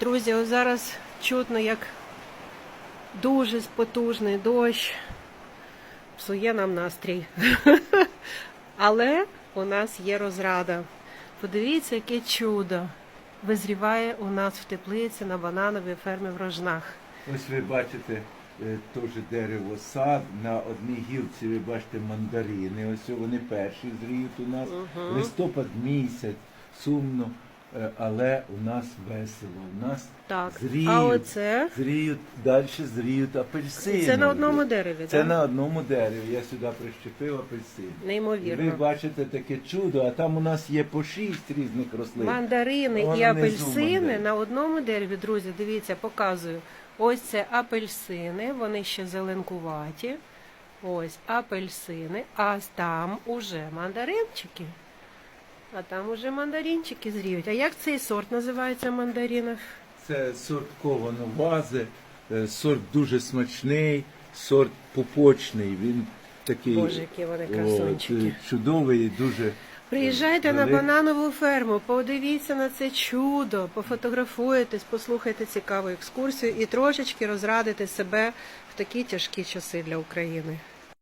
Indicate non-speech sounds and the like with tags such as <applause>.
Друзі, ось зараз чутно, як дуже потужний дощ псує нам настрій. <laughs> Але у нас є розрада. Подивіться, яке чудо визріває у нас в теплиці на банановій фермі в Рожнах. Ось ви бачите е, теж дерево сад. На одній гілці ви бачите мандарини. Ось вони перші зріють у нас. Листопад місяць, сумно, але у нас весело. У нас Так, зріють, а оце зріють, далі зріють апельсини. це на одному дереві, Це так? на одному дереві. Я сюди прищепив апельсин. І Неймовірно. ви бачите таке чудо, а там у нас є по шість різних рослин. Мандарини Вона і апельсини мандарин. на одному дереві, друзі, дивіться, показую. Ось це апельсини, вони ще зеленкуваті. Ось апельсини, а там уже мандаринчики. А там уже мандаринчики зріють. А як цей сорт називається мандаринів? Це сорт ковановази, е, сорт дуже смачний, сорт пупочний. Він такий Боже, які вони о, красунчики. е, чудовий, дуже Приїжджайте на бананову ферму, подивіться на це чудо, пофотографуєтесь, послухайте цікаву екскурсію і трошечки розрадите себе в такі тяжкі часи для України.